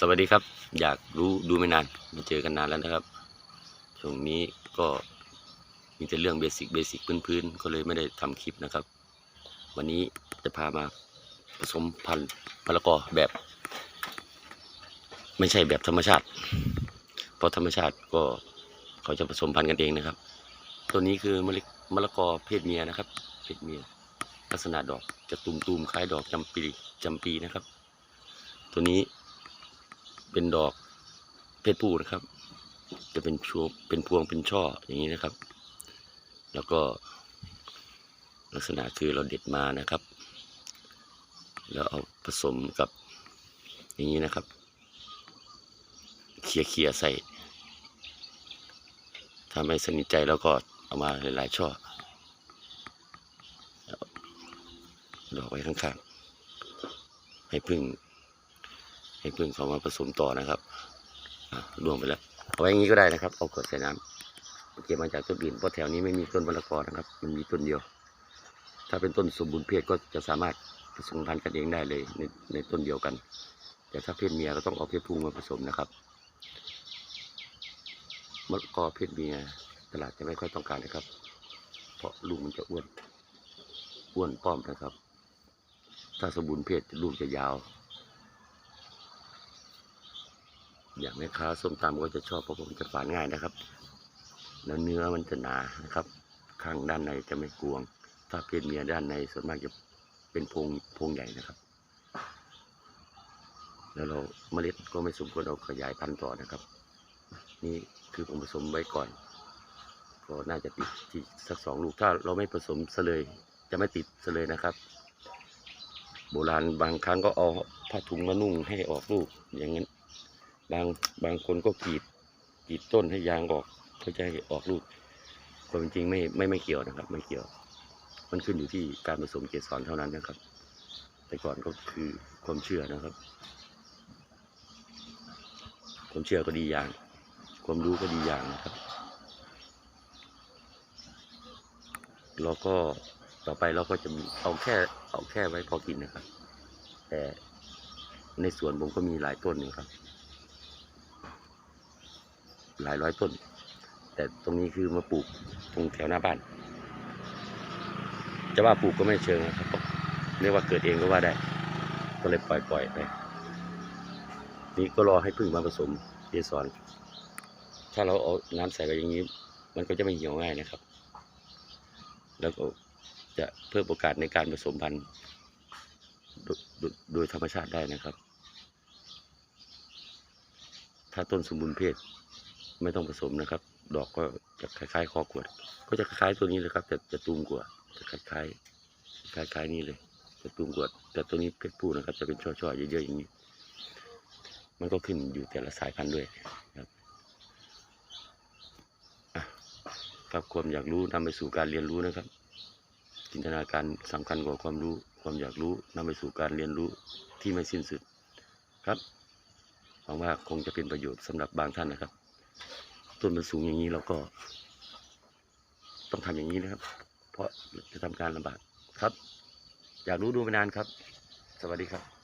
สวัสดีครับ อยากรู้ดูไม่นานไม่เจอกันนานแล้วนะครับช่วงนี้ก็มีแต่เรื่องเบสิกเบสิกพื้นๆก็เลยไม่ได้ทำคลิปนะครับ วันนี้จะพามาผสมพันธุ์มะละกอแบบ ไม่ใช่แบบธรรมชาติ เพราะธรรมชาติก็เขาจะผสมพันธุ์กันเองนะครับ ตัวนี้คือมะลิมะละกอเพศเมียนะครับ เพศเมีย ลักษณะดอกจะตุ่มๆคล้ายดอกจำปีจำปีนะครับ ตัวนี้ เป็นดอกเพศผู้นะครับ จะเป็นช่วงเป็นพวงเป็นช่ออย่างนี้นะครับ แล้วก็ลักษณะคือเราเด็ดมานะครับ แล้วเอาผสมกับอย่างนี้นะครับเคี่ยเคี่ยใส่ถ้าไม่สนิทใจแล้วก็เอามาหลายๆช่อดอกไว้ข้างๆ ให้พึ่ง ให้พึ่งเขามาผสมต่อนะครับอะล่วงไปแล้วเอาไว้อย่างนี้ก็ได้นะครับ เอาขวดใส่น้ำเก็บมาจากต้นอื่นเพราะแถวนี้ไม่มีต้นมะละกอนะครับ มันมีต้นเดียว ถ้าเป็นต้นสมบูรณ์เพศก็จะสามารถผสมพันธุ์กันเองได้เลยในในต้นเดียวกัน แต่ถ้าเพศเมียก็ต้องเอาเพศผู้มาผสมนะครับมะละกอเพศเมียตลาดจะไม่ค่อยต้องการนะครับ เพราะลูกมันจะอ้วน อ้วนป้อมนะครับ ถ้าสมบูรณ์เพศลูกจะยาว อย่างแม่ค้าส้มตำก็จะชอบเพราะผมจะฝานง่ายนะครับแล้วเนื้อมันจะหนานะครับ ข้างด้านในจะไม่กวง ถ้าเพศเมียด้านในส่วนมากจะเป็นพงพงใหญ่นะครับ แล้วเราเมล็ดก็ไม่สมควรเอาขยายพันธุ์ต่อนะครับ นี่คือผมผสมไว้ก่อน ก็น่าจะติดที่สักสองลูกถ้าเราไม่ผสมซะเลย จะไม่ติดซะเลยนะครับ โบราณบางครั้งก็เอาผ้าถุงมานุ่งให้ออกลูกอย่างนั้น บางบางคนก็กรีดกรีดต้นให้ยางออกเพื่อจะให้ออกลูกความจริงไม่ไม่ไม่เกี่ยวนะครับ ไม่เกี่ยว มันขึ้นอยู่ที่การผสมเกสรเท่านั้นนะครับ แต่ก่อนก็คือความเชื่อนะครับ ความเชื่อก็ดีอย่าง ความรู้ก็ดีอย่างนะครับแล้วก็ต่อไปเราก็จะมีเอาแค่เอาแค่ไว้พอกินนะครับ แต่ในสวนผมก็มีหลายต้นอยู่ครับ หลายร้อยต้น แต่ตรงนี้คือมาปลูกตรงแถวหน้าบ้าน จะว่าปลูกก็ไม่เชิงนะครับเรียกว่าเกิดเองก็ว่าได้ ก็เลยปล่อยปล่อยไปนี่ก็รอให้พึ่งมาผสมเกสรถ้าเราเอาน้ำใส่ไปอย่างนี้ มันก็จะไม่เหี่ยวง่ายนะครับ แล้วก็จะเพิ่มโอกาสในการผสมพันธุ์โดยธรรมชาติได้นะครับ ถ้าต้นสมบูรณ์เพศ ไม่ต้องผสมนะครับ ดอกก็จะคล้ายๆคอขวด ก็จะคล้ายตัวนี้เลยครับ แต่จะตูมกว่าจะคล้ายๆคล้ายๆนี้เลยจะตูมกว่าแต่ตัวนี้เพศผู้นะครับ จะเป็นช่อๆเยอะๆอย่างนี้ มันก็ขึ้นอยู่แต่ละสายพันธุ์ด้วยครับครับความอยากรู้นำไปสู่การเรียนรู้นะครับ จินตนาการสำคัญกว่าความรู้ ความอยากรู้นำไปสู่การเรียนรู้ที่ไม่สิ้นสุดครับหวังว่าคงจะเป็นประโยชน์สำหรับบางท่านนะครับ ต้นมันสูงอย่างนี้เราก็ ต้องทำอย่างนี้นะครับ เพราะจะทำการลำบากครับ อยากรู้ดูไปนานครับ สวัสดีครับ